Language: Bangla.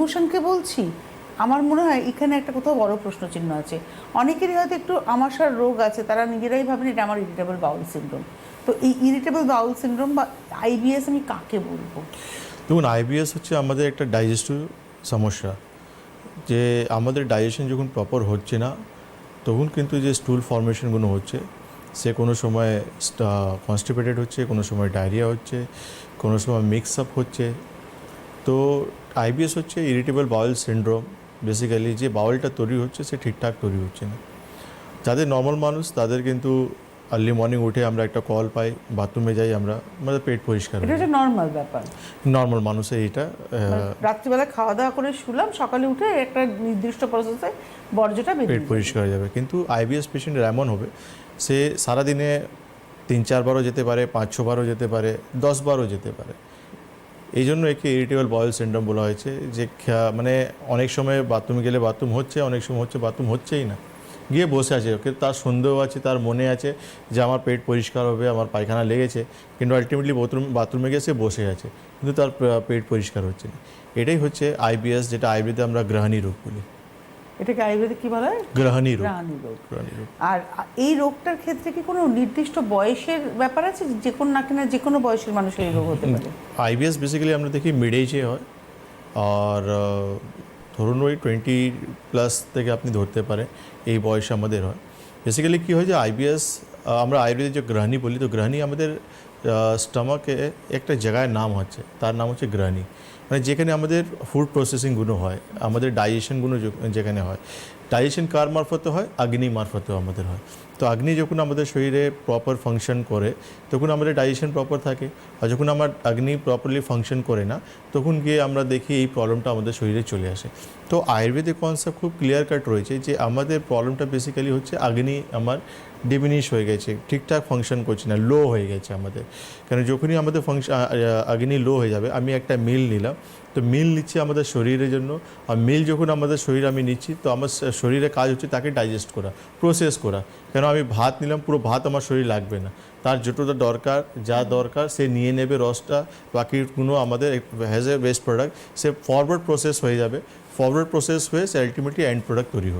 বিভূষণকে বলছি, আমার মনে হয় এখানে একটা কোথাও বড় প্রশ্ন চিহ্ন আছে। অনেকেরই হয়তো একটু আমাশার রোগ আছে, তারা নিজেরাই ভাবেন এটা আমার ইরিটেবল বাউল সিন্ড্রোম তো এই ইরিটেবল বাউল সিন্ড্রোম বা আইবিএস আমি কাকে বলব? দেখুন আইবিএস হচ্ছে আমাদের একটা ডাইজেস্টিভ সমস্যা। যে আমাদের ডাইজেশন যখন প্রপার হচ্ছে না, তখন কিন্তু যে স্টুল ফর্মেশনগুলো হচ্ছে, সে কোনো সময় কনস্টিপেটেড হচ্ছে, কোনো সময় ডায়রিয়া হচ্ছে, কোনো সময় মিক্স আপ হচ্ছে তো আইবিএস হচ্ছে ইরিটেবল বাউল সিন্ড্রোম বেসিক্যালি যে বাউলটা তৈরি হচ্ছে সে ঠিকঠাক তৈরি হচ্ছে না। যাদের নর্মাল মানুষ তাদের কিন্তু আর্লি মর্নিং উঠে আমরা একটা কল পাই বাথরুমে যাই আমরা আমাদের পেট পরিষ্কার এটা নর্মাল ব্যাপার। নর্মাল মানুষের এটা আহ, রাত্রিবেলা খাওয়া দাওয়া করে শুলাম সকালে উঠে একটা নির্দিষ্ট প্রসেসে বর্জ্যটা পেট পরিষ্কার হয়ে যাবে। কিন্তু আইবিএস পেশেন্টের এমন হবে সে সারাদিনে তিন চারবারও যেতে পারে পাঁচ ছবারও যেতে পারে দশবারও যেতে পারে। এই জন্য একে ইরিটেবল বয়েল সিন্ড্রোম বলা হয়েছে, যে মানে অনেক সময় বাথরুমে গেলে বাথরুম হচ্ছে, অনেক সময় হচ্ছে বাথরুম হচ্ছেই না। গিয়ে বসে আছে কিন্তু তার সন্দেহ আছে, তার মনে আছে যে আমার পেট পরিষ্কার হবে, আমার পায়খানা লেগেছে, কিন্তু আলটিমেটলি বাথরুম বাথরুমে গিয়ে সে বসে আছে, কিন্তু তার পেট পরিষ্কার হচ্ছে না। এটাই হচ্ছে আইবিএস যেটা আইবিতে আমরা গ্রহণী রোগ বলি। এটাকে আয়ুর্বেদে কি বলা হয়? গ্রহণী রোগ। গ্রহণী রোগ। আর এই রোগটার ক্ষেত্রে কি কোনো নির্দিষ্ট বয়সের ব্যাপার আছে? যে কোনো না কিনা যে কোনো বয়সের মানুষের এই রোগ হতে পারে। আইবিএস বেসিক্যালি আমরা দেখি মিড এজে হয়। আর ধরুন ওই টোয়েন্টি প্লাস থেকে আপনি ধরতে পারেন এই বয়সে আমাদের হয়। বেসিক্যালি কী হয় যে আইবিএস আমরা আয়ুর্বেদের যে গ্রহণী বলি তো গ্রহণী আমাদের স্টমাকে একটা জায়গায় নাম হচ্ছে তার নাম হচ্ছে গ্রহণী মানে যেখানে আমাদের ফুড প্রসেসিংগুলো হয়, আমাদের ডাইজেশনগুলো যেখানে হয় ডাইজেশন কার মারফতে হয়? অগ্নি মারফতেও আমাদের হয়। তো অগ্নি যখন আমাদের শরীরে প্রপার ফাংশন করে, তখন আমাদের ডাইজেশন প্রপার থাকে, আর যখন আমার অগ্নি প্রপারলি ফাংশন করে না, তখন গিয়ে আমরা দেখি এই প্রবলেমটা আমাদের শরীরে চলে আসে। তো আয়ুর্বেদিক কনসেপ্ট খুব ক্লিয়ার কাট রয়েছে যে আমাদের প্রবলেমটা বেসিক্যালি হচ্ছে অগ্নি আমার ডিমিনিশ হয়ে গেছে, ঠিকঠাক ফাংশন করছে না লো হয়ে গেছে আমাদের। কারণ যখনই আমাদের ফাংশন অগ্নি লো হয়ে যাবে, আমি একটা মিল নিলাম, তো মিল নিচ্ছি আমাদের শরীরের জন্য, আর মিল যখন আমাদের শরীর আমি নিচ্ছি, তো আমার শরীরে কাজ হচ্ছে তাকে ডাইজেস্ট করা প্রসেস করা। কেন আমি ভাত নিলাম, পুরো ভাত আমার শরীর লাগবে না। তার যতটা দরকার, যা দরকার, সে নিয়ে নেবে রসটা বাকিগুলো আমাদের হ্যাজ এ বেস্ট প্রোডাক্ট সে ফরওয়ার্ড প্রসেস হয়ে যাবে। ফরওয়ার্ড প্রসেস হয়ে সে আলটিমেটলি এন্ড প্রোডাক্ট তৈরি হবে।